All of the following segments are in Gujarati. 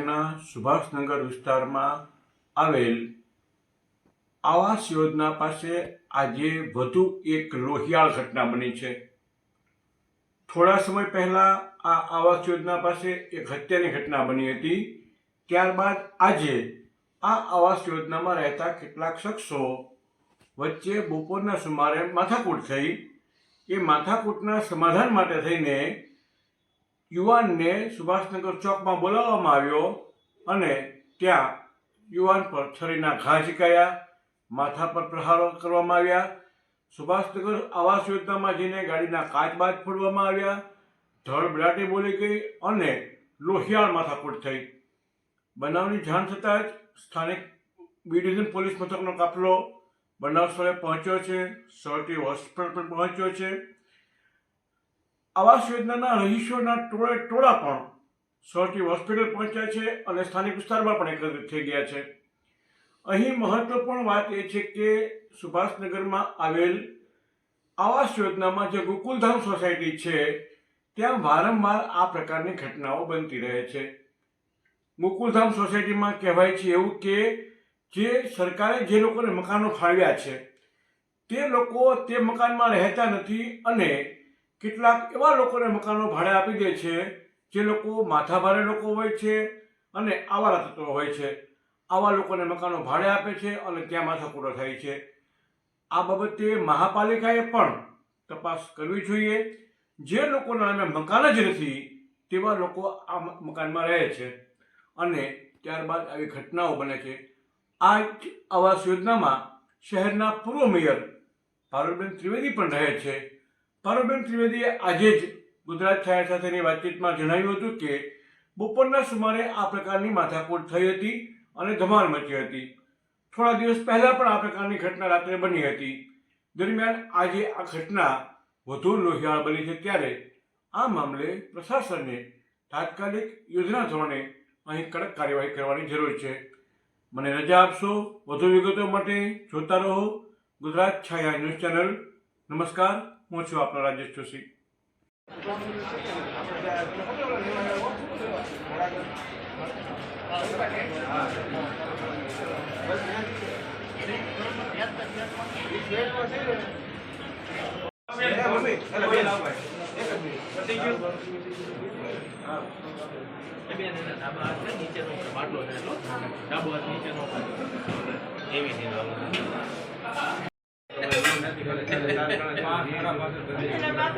શહેરના સુભાષનગર વિસ્તારમાં આવેલ આવાસ યોજના પાસે આજે વધુ એક લોહિયાળ ઘટના બની છે. થોડા સમય પહેલા આ આવાસ યોજના પાસે એક હત્યાની ઘટના બની હતી. ત્યારબાદ આજે આ આવાસ યોજનામાં રહેતા કેટલાક શખ્સો વચ્ચે બપોરના સુમારે માથાકૂટ થઈ. એ માથાકૂટના સમાધાન માટે થઈને યુવાનને સુભાષનગર ચોકમાં બોલાવવામાં આવ્યો અને ત્યાં યુવાન પર છરીના ઘા ઝીકાયા, માથા પર પ્રહારો કરવામાં આવ્યા. સુભાષનગર આવાસ યોજનામાં જઈને ગાડીના કાચ બાજ ફોડવામાં આવ્યા. ધડબડાટી બોલી ગઈ અને લોહિયાળ માથાકૂટ થઈ. બનાવની જાણ થતાં જ સ્થાનિક બી ડિવિઝન પોલીસ મથકનો કાફલો બનાવ સ્થળે પહોંચ્યો છે. સર્ટી હોસ્પિટલ પર પહોંચ્યો છે. આવાસ યોજનાના રહીશોના ટોળે ટોળા પણ સૌથી હોસ્પિટલ પહોંચ્યા છે અને સ્થાનિક વિસ્તારમાં પણ એકત્રિત થઈ ગયા છે. અહીં મહત્વપૂર્ણ વાત એ છે કે સુભાષનગરમાં આવેલ આવાસ યોજનામાં જે ગોકુલધામ સોસાયટી છે, ત્યાં વારંવાર આ પ્રકારની ઘટનાઓ બનતી રહે છે. ગોકુલધામ સોસાયટીમાં કહેવાય છે એવું કે જે સરકારે જે લોકોને મકાનો ફાળવ્યા છે, તે લોકો તે મકાનમાં રહેતા નથી અને કેટલાક એવા લોકોને મકાનો ભાડે આપી દે છે, જે લોકો માથાભારે લોકો હોય છે અને આવારા તત્વો હોય છે. આવા લોકોને મકાનો ભાડે આપે છે અને ત્યાં માથાકૂટો થાય છે. આ બાબતે મહાપાલિકાએ પણ તપાસ કરવી જોઈએ. જે લોકોના નામે મકાન જ નથી, તેવા લોકો આ મકાનમાં રહે છે. અને ત્યારબાદ આવી ઘટનાઓ બને છે. આ આવાસ યોજનામાં શહેરના પૂર્વ મેયર ભારતબેન ત્રિવેદી પણ રહે છે. પારુલબેન ત્રિવેદીએ આજે જ ગુજરાત છાયા સાથેની વાતચીતમાં જણાવ્યું હતું કે, બપોરના સુમારે આ પ્રકારની માથાકૂટ થઈ હતી અને ધમાલ મચી હતી. થોડા દિવસ પહેલાં પણ આ પ્રકારની ઘટના રાત્રે બની હતી. દરમિયાન આજે આ ઘટના વધુ લોહિયાળ બની છે ત્યારે આ મામલે પ્રશાસને તાત્કાલિક યોજના ધોરણે અહીં કડક કાર્યવાહી કરવાની જરૂર છે. મને રજા આપશો? વધુ વિગતો માટે જોતા રહો ગુજરાત છાયા ન્યૂઝ ચેનલ. નમસ્કાર. હું છું આપણો રાજેશ જોશી.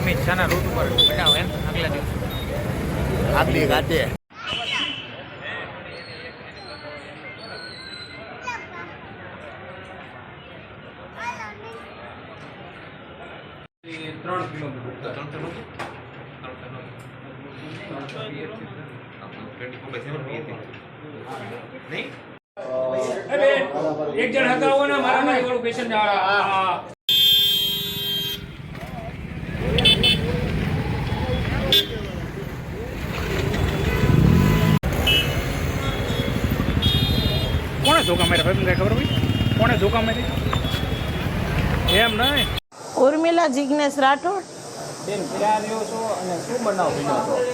અમિત શાહના રૂટ ઉપર બેઠા હોય આગલા દિવસે આગલી રાતે ત્રણ કિલોમીટર ત્રણ ત્રણ ત્રણ નહીં એક જણ હતા હો ને મારા મારી વાળું પેશન્ટ કોણે ધોકા માર્યા? ભાઈ કઈ ખબર હોય? કોણે ધોકા મારી એમ નહીં? ઉર્મિલા જિજ્ઞેશ રાઠોડ. બેન ક્યાં રહ્યો છો અને શું બનાવ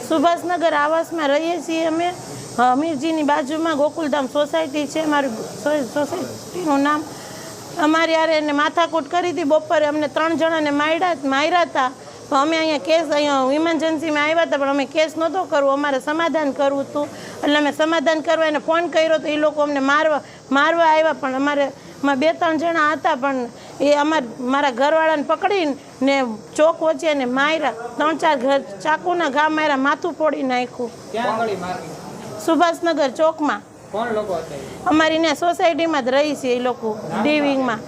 સુભાષનગર આવાસમાં રહીએ છીએ અમે. હમીરજીની બાજુમાં ગોકુલધામ સોસાયટી છે. મારી સોસાયટીનું નામ અમારી યારે એને માથાકૂટ કરી હતી. બપોરે અમને ત્રણ જણાને માર્યા માર્યા હતા. તો અમે અહીંયા કેસ, અહીંયા ઇમરજન્સીમાં આવ્યા હતા, પણ અમે કેસ નહોતો કરવો. અમારે સમાધાન કરવું હતું. એટલે અમે સમાધાન કરવા એને ફોન કર્યો તો એ લોકો અમને મારવા મારવા આવ્યા. પણ અમારે અમારે બે, ત્રણ જણા હતા, પણ એ અમાર, મારા ઘરવાળાને પકડીને ચોક વચ્ચે એને માર્યા. ત્રણ ચાર ઘર, ચાકુના ઘા માર્યા, માથું ફોડી નાખ્યું. સુભાષનગર ચોકમાં. કોણ લોકો અમારી ત્યાં સોસાયટીમાં જ રહી છે એ લોકો ડિવિંગમાં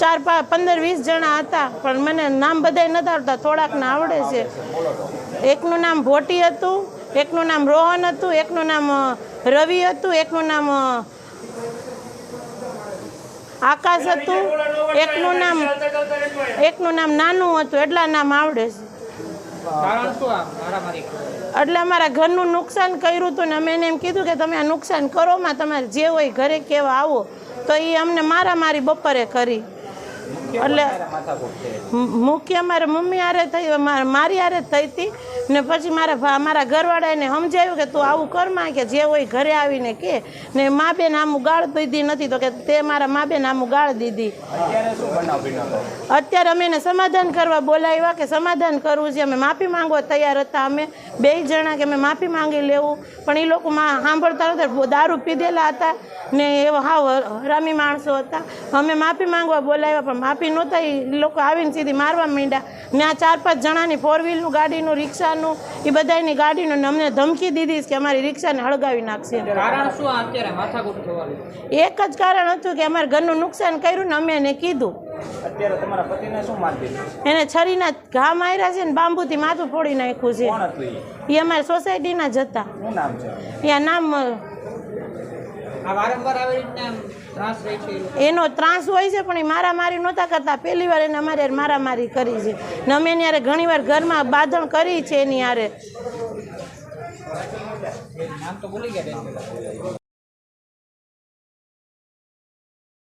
ચાર પા પંદર વીસ જણા હતા પણ મને નામ બધાય નથી આવડતા થોડાકને આવડે છે. એકનું નામ ભોટી હતું એકનું નામ રોહન હતું એકનું નામ રવિ હતું એકનું નામ આકાશ હતું એકનું નામ એકનું નામ નાનું હતું એટલા નામ આવડે છે કારણ શું આ મારામારી એટલે અમારા ઘરનું નુકસાન કર્યું હતું ને અમે એમ કીધું કે તમે આ નુકસાન કરો, માં તમારે જે હોય ઘરે કેવા આવો. તો એ અમને મારા મારી બપોરે કરી. એટલે મુખ્ય મારા મમ્મી આરે થઈ મારા- મારી આરે થઈ હતી. ને પછી મારા મારા ઘરવાળાને સમજાવ્યું કે તું આવું કરમાં કે જે હોય ઘરે આવીને કે. ને મા બેન આમું ગાળ દીધી નથી તો કે તે મારા મા બેન આમું ગાળ દીધી. અત્યારે અમે એને સમાધાન કરવા બોલાવ્યા કે સમાધાન કરવું છે. અમે માફી માંગવા તૈયાર હતા. અમે બે જણા કે અમે માફી માંગી લેવું. પણ એ લોકો માં સાંભળતા નતા દારૂ પીધેલા હતા ને એવા હાવ હરામી માણસો હતા. અમે માફી માંગવા બોલાવ્યા પણ માફી નહોતા એ લોકો આવીને સીધી મારવા માંડ્યા. ને આ ચાર પાંચ જણાની ફોર વ્હીલનું ગાડીનું રિક્ષાનું એ બધાની ગાડીનું અમને ધમકી દીધી કે અમારી રિક્ષાને હળગાવી નાખશે. કારણ શું આ અત્યારે માથાકૂટ થવાનું? એક જ કારણ હતું કે અમારે ઘરનું નુકસાન કર્યું ને અમે એને કીધું. અત્યારે તમારા પતિને શું માર એને છરીના ઘા માર્યા છે ને બાંબુથી માથું ફોડી નાખ્યું છે. એ અમારે સોસાયટીના જ હતા. શું નામ છે? ત્યાં નામ એનો ત્રાસ હોય છે પણ એ મારામારી નહોતા કરતા. પહેલી વાર એને અમારે મારામારી કરી છે. ને અમે એની હારે ઘણી વાર ઘરમાં બાંધણ કરી છે એની હારે નામ તો ભૂલી ગયા બેન. પેલા